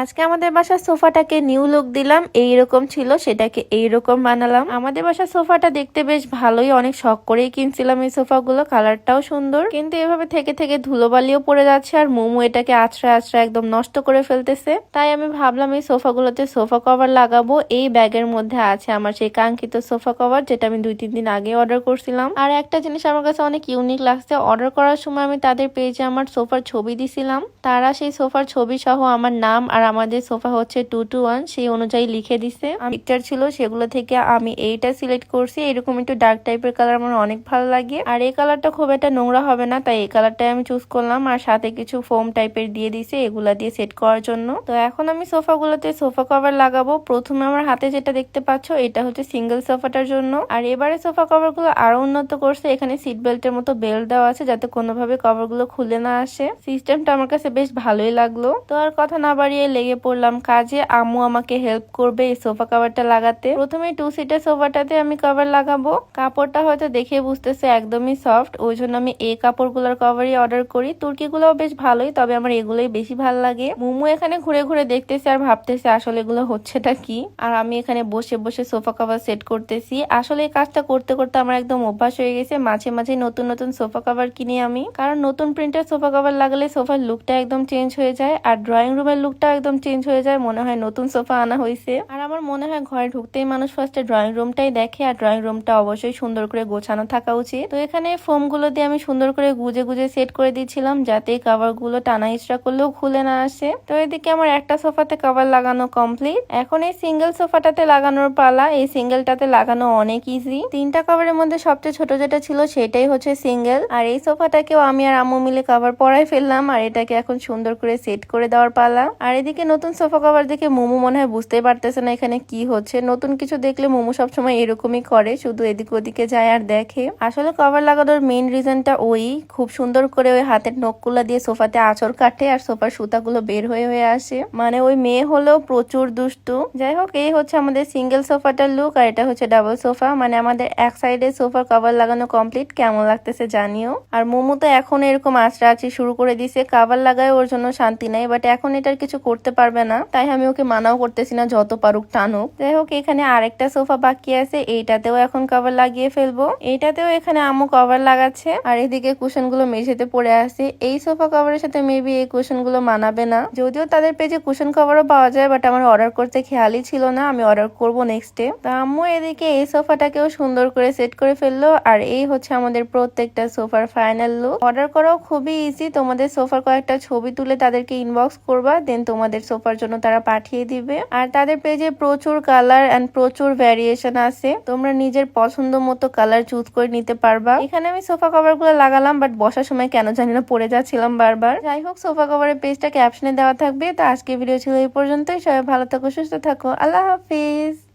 আজকে আমাদের বাসার সোফাটাকে নিউ লুক দিলাম এইরকম ছিল, সেটাকে এইরকম বানালাম। আমাদের বাসার সোফাটা দেখতে বেশ ভালোই, অনেক শখ করেই কিনছিলাম এই সোফাগুলো, কালারটাও সুন্দর। কিন্তু এভাবে থেকে থেকে ধুলোবালিও পড়ে যাচ্ছে আর মোমো এটাকে আছড়া আছড়া একদম নষ্ট করে ফেলতেছে। তাই আমি ভাবলাম এই সোফাগুলোতে সোফা কভার লাগাবো, এই ব্যাগের মধ্যে আছে আমার সেই কাঙ্ক্ষিত সোফা কভার, যেটা আমি দুই তিন দিন আগে অর্ডার করছিলাম। আর একটা জিনিস আমার কাছে অনেক ইউনিক লাগছে অর্ডার করার সময় আমি তাদের পেজে আমার সোফার ছবি দিছিলাম। তারা সেই সোফার ছবি সহ আমার নাম আর আমাদের সোফা হচ্ছে টু টু ওয়ান সেই অনুযায়ী লিখে দিছে। পিকচার ছিল সেগুলো থেকে আমি এইটা সিলেক্ট করছি। এরকম একটু ডার্ক টাইপের কালার আমার অনেক ভালো লাগে। আর এই কালারটা খুব একটা নোংরা হবে না, তাই এই কালারটাই আমি চুজ করলাম। আর সাথে কিছু ফোম টাইপের দিয়ে দিছে, এগুলা দিয়ে সেট করার জন্য। তো এখন আমি সোফা গুলোতে সোফা কভার লাগাবো। প্রথমে আমার হাতে যেটা দেখতে পাচ্ছ, এটা হচ্ছে সিঙ্গেল সোফাটার জন্য। আর এবারে সোফা কভারগুলো আরও উন্নত করছে। এখানে সিট বেল্টের মতো বেল্ট দেওয়া আছে, যাতে কোনোভাবে কভারগুলো খুলে না আসে। সিস্টেমটা আমার কাছে বেশ ভালোই লাগল। তো আর কথা না বাড়িয়ে লেগে পড়লাম কাজে। আম্মু আমাকে হেল্প করবে এই সোফা কাভারটা লাগাতে। প্রথমে টু সিটের সোফাটাতে আমি কভার লাগাবো। কাপড়টা হয়তো দেখে বুঝতেছে একদমই সফট ওই জন্য আমি এই কাপড়গুলোর কভারই অর্ডার করি। তুর্কিগুলোও বেশ ভালোই, তবে আমার এগুলোই বেশি ভালো লাগে। মোমো এখানে ঘুরে ঘুরে দেখতেছে আর ভাবতেছে আসলে এগুলো হচ্ছেটা কি। আর আমি এখানে বসে বসে সোফা কাভার সেট করতেছি। আসলে এই কাজটা করতে করতে আমার একদম অভ্যাস হয়ে গেছে। মাঝে মাঝে নতুন নতুন সোফা কাভার কিনি আমি। কারণ নতুন প্রিন্টের সোফা কাভার লাগালে সোফার লুকটা একদম চেঞ্জ হয়ে যায়। আর ড্রয়িং রুমের লুকটা একদম চেঞ্জ হয়ে যায়, মনে হয় নতুন সোফা আনা হয়েছে আর আমার মনে হয় ঘরে ঢুকতেই মানুষ ফার্স্টে ড্রয়িং রুমটাই দেখে, আর ড্রয়িং রুমটা অবশ্যই সুন্দর করে গোছানো থাকা উচিত। তো এখানে ফোমগুলো দিয়ে আমি সুন্দর করে গুজে গুজে সেট করে দিয়েছিলাম, যাতে কাভারগুলো টানা ইচড়া করলেও খুলে না আসে। তো এদিকে আমার একটা সোফাতে কাভার লাগানো কমপ্লিট এখন এই সিঙ্গেল সোফাটাতে লাগানোর পালা, এই সিঙ্গেলটাতে লাগানো অনেক ইজি তিনটা কাভারের মধ্যে সবচেয়ে ছোট যেটা ছিল সেটাই হচ্ছে সিঙ্গেল আর এই সোফাটাকেও আমি আর আম্মু মিলে কাভার পরাই ফেললাম, আর এটাকে এখন সুন্দর করে সেট করে দেওয়ার পালা। আর এদিকে নতুন সোফা কভার দেখে মোমো মনে হয় বুঝতেই পারতেছে না এখানে কি হচ্ছে। নতুন কিছু দেখলে মোমো সবসময় এরকমই করে, শুধু এদিক ওদিকে যায় আর দেখে। আসলে কভার লাগানোর মেইন রিজনটা ওই, খুব সুন্দর করে ওই হাতের নখগুলা দিয়ে সোফাতে আঁচড় কাটে আর সোফার সুতাগুলো বের হয়ে হয়ে আসে। মানে ওই মেয়ে হলেও প্রচুর দুষ্টু। যাই হোক, এই হচ্ছে আমাদের সিঙ্গেল সোফাটার লুক আর এটা হচ্ছে ডাবল সোফা মানে আমাদের এক সাইডে সোফার কভার লাগানো কমপ্লিট কেমন লাগতেছে জানিও। আর মোমো তো এখন এরকম আঁচড়া আঁচড়ি শুরু করে দিছে কাভার লাগায় ওর জন্য শান্তি নাই বাট এখন এটার কিছু করতে পারবে না। তাই আমি ওকে মানাও করতেছি না, যত পারুক টানুক। যাই হোক, এখানে আরেকটা সোফা বাকি আছে। এইটাতেও এখন কভার লাগিয়ে ফেলব। এইটাতেও এখানে আম্মু কভার লাগাচ্ছে। আর এদিকে কুশনগুলো মেঝেতে পড়ে আছে। এই সোফা কভারের সাথে মেবি এই কুশনগুলো মানাবে না। যদিও তাদের পেজে কুশন কভারও পাওয়া যায় বাট আমার অর্ডার করতে খেয়ালই ছিল না। আমি অর্ডার করব নেক্সট ডে তা আম্মু এদিকে এই সোফাটাকেও সুন্দর করে সেট করে ফেলল। আর এই হচ্ছে আমাদের প্রত্যেকটা সোফার ফাইনাল লুক অর্ডার করাও খুবই ইজি তোমাদের সোফার কয়েকটা ছবি তুলে তাদেরকে ইনবক্স করবা দেন তোমাদের সোফার জন্য তারা পাঠিয়ে দিবে। আর তাদের পেজে প্রচুর কালার এন্ড প্রচুর ভ্যারিয়েশন আছে। তোমরা নিজের পছন্দ মতো কালার চুজ করে নিতে পারবা। এখানে আমি সোফা কভারগুলো লাগালাম বাট বসার সময় কেন জানি না পড়ে যাচ্ছিলাম বারবার। যাই হোক, সোফা কভারের পেজটা ক্যাপশনে দেওয়া থাকবে। তো আজকে ভিডিও ছিল এই পর্যন্তই। সবাই ভালো থাকো, সুস্থ থাকো। আল্লাহ হাফিজ।